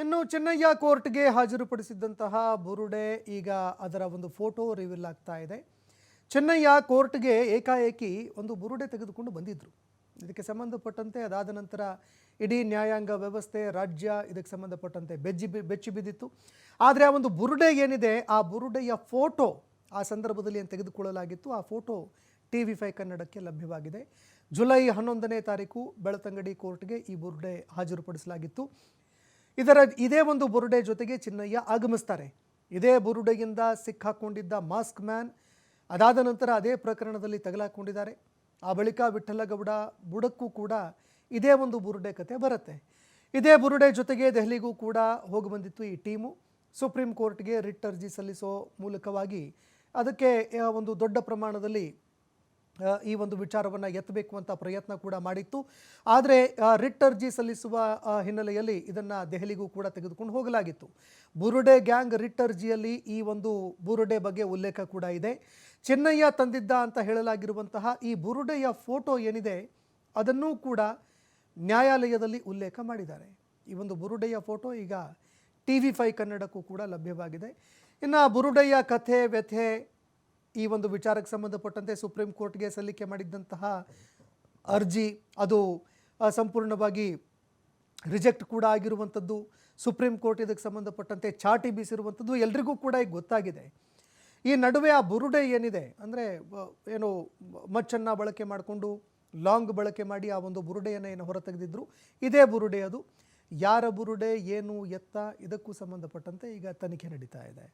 ಇನ್ನು ಚೆನ್ನಯ್ಯ ಕೋರ್ಟ್ಗೆ ಹಾಜರುಪಡಿಸಿದ್ದಂತಹ ಬುರುಡೆ ಈಗ ಅದರ ಒಂದು ಫೋಟೋ ರಿವೀಲ್ ಆಗ್ತಾ ಇದೆ. ಚೆನ್ನಯ್ಯ ಕೋರ್ಟ್ಗೆ ಏಕಾಏಕಿ ಒಂದು ಬುರುಡೆ ತೆಗೆದುಕೊಂಡು ಬಂದಿದ್ದರು ಇದಕ್ಕೆ ಸಂಬಂಧಪಟ್ಟಂತೆ ಅದಾದ ನಂತರ ಇಡೀ ನ್ಯಾಯಾಂಗ ವ್ಯವಸ್ಥೆ, ರಾಜ್ಯ ಇದಕ್ಕೆ ಸಂಬಂಧಪಟ್ಟಂತೆ ಬೆಜ್ಜಿ ಬೆಚ್ಚಿ ಬಿದ್ದಿತ್ತು. ಆದರೆ ಆ ಒಂದು ಬುರುಡೆ ಏನಿದೆ, ಆ ಬುರುಡೆಯ ಫೋಟೋ ಆ ಸಂದರ್ಭದಲ್ಲಿ ಏನು ತೆಗೆದುಕೊಳ್ಳಲಾಗಿತ್ತು, ಆ ಫೋಟೋ ಟಿ ವಿ ಫೈ ಕನ್ನಡಕ್ಕೆ ಲಭ್ಯವಾಗಿದೆ. ಜುಲೈ ಹನ್ನೊಂದನೇ ತಾರೀಕು ಬೆಳತಂಗಡಿ ಕೋರ್ಟ್ಗೆ ಈ ಬುರುಡೆ ಹಾಜರುಪಡಿಸಲಾಗಿತ್ತು. ಇದರ ಇದೇ ಒಂದು ಬುರುಡೆ ಜೊತೆಗೆ ಚಿನ್ನಯ್ಯ ಆಗಮಿಸ್ತಾರೆ. ಇದೇ ಬುರುಡೆಯಿಂದ ಸಿಕ್ಕಾಕೊಂಡಿದ್ದ ಮಾಸ್ಕ್ ಮ್ಯಾನ್ ಅದಾದ ನಂತರ ಅದೇ ಪ್ರಕರಣದಲ್ಲಿ ತಗಲಾಕೊಂಡಿದ್ದಾರೆ. ಆ ಬಳಿಕ ವಿಠ್ಠಲಗೌಡ ಬುಡಕ್ಕೂ ಕೂಡ ಇದೇ ಒಂದು ಬುರುಡೆ ಕತೆ ಬರುತ್ತೆ. ಇದೇ ಬುರುಡೆ ಜೊತೆಗೆ ದೆಹಲಿಗೂ ಕೂಡ ಹೋಗಿ ಬಂದಿತ್ತು ಈ ಟೀಮು. ಸುಪ್ರೀಂ ಕೋರ್ಟ್ಗೆ ರಿಟ್ ಅರ್ಜಿ ಸಲ್ಲಿಸೋ ಮೂಲಕವಾಗಿ ಅದಕ್ಕೆ ಒಂದು ದೊಡ್ಡ ಪ್ರಮಾಣದಲ್ಲಿ ಈ ಒಂದು ವಿಚಾರವನ್ನು ಎತ್ತಬೇಕು ಅಂತ ಪ್ರಯತ್ನ ಕೂಡ ಮಾಡಿತ್ತು. ಆದರೆ ರಿಟ್ ಅರ್ಜಿ ಸಲ್ಲಿಸುವ ಹಿನ್ನೆಲೆಯಲ್ಲಿ ಇದನ್ನು ದೆಹಲಿಗೂ ಕೂಡ ತೆಗೆದುಕೊಂಡು ಹೋಗಲಾಗಿತ್ತು. ಬುರುಡೆ ಗ್ಯಾಂಗ್ ರಿಟ್ ಅರ್ಜಿಯಲ್ಲಿ ಈ ಒಂದು ಬುರುಡೆ ಬಗ್ಗೆ ಉಲ್ಲೇಖ ಕೂಡ ಇದೆ. ಚೆನ್ನಯ್ಯ ತಂದಿದ್ದ ಅಂತ ಹೇಳಲಾಗಿರುವಂತಹ ಈ ಬುರುಡೆಯ ಫೋಟೋ ಏನಿದೆ, ಅದನ್ನೂ ಕೂಡ ನ್ಯಾಯಾಲಯದಲ್ಲಿ ಉಲ್ಲೇಖ ಮಾಡಿದ್ದಾರೆ. ಈ ಒಂದು ಬುರುಡೆಯ ಫೋಟೋ ಈಗ ಟಿ ವಿ ಫೈ ಕನ್ನಡಕ್ಕೂ ಕೂಡ ಲಭ್ಯವಾಗಿದೆ. ಇನ್ನು ಬುರುಡೆಯ ಕಥೆ, ವ್ಯಥೆ ಈ ಒಂದು ವಿಚಾರಕ್ಕೆ ಸಂಬಂಧಪಟ್ಟಂತೆ ಸುಪ್ರೀಂ ಕೋರ್ಟ್ಗೆ ಸಲ್ಲಿಕೆ ಮಾಡಿದ್ದಂತಹ ಅರ್ಜಿ, ಅದು ಸಂಪೂರ್ಣವಾಗಿ ರಿಜೆಕ್ಟ್ ಕೂಡ ಆಗಿರುವಂಥದ್ದು. ಸುಪ್ರೀಂ ಕೋರ್ಟ್ ಇದಕ್ಕೆ ಸಂಬಂಧಪಟ್ಟಂತೆ ಚಾಟಿ ಬೀಸಿರುವಂಥದ್ದು ಎಲ್ರಿಗೂ ಕೂಡ ಈಗ ಗೊತ್ತಾಗಿದೆ. ಈ ನಡುವೆ ಆ ಬುರುಡೆ ಏನಿದೆ ಅಂದರೆ ಏನು ಮಚ್ಚನ್ನು ಬಳಕೆ ಮಾಡಿಕೊಂಡು ಲಾಂಗ್ ಬಳಕೆ ಮಾಡಿ ಆ ಒಂದು ಬುರುಡೆಯನ್ನು ಏನು ಹೊರತೆಗೆದಿದ್ರು. ಇದೇ ಬುರುಡೆ ಅದು. ಯಾರ ಬುರುಡೆ, ಏನು ಎತ್ತ, ಇದಕ್ಕೂ ಸಂಬಂಧಪಟ್ಟಂತೆ ಈಗ ತನಿಖೆ ನಡೀತಾ ಇದೆ.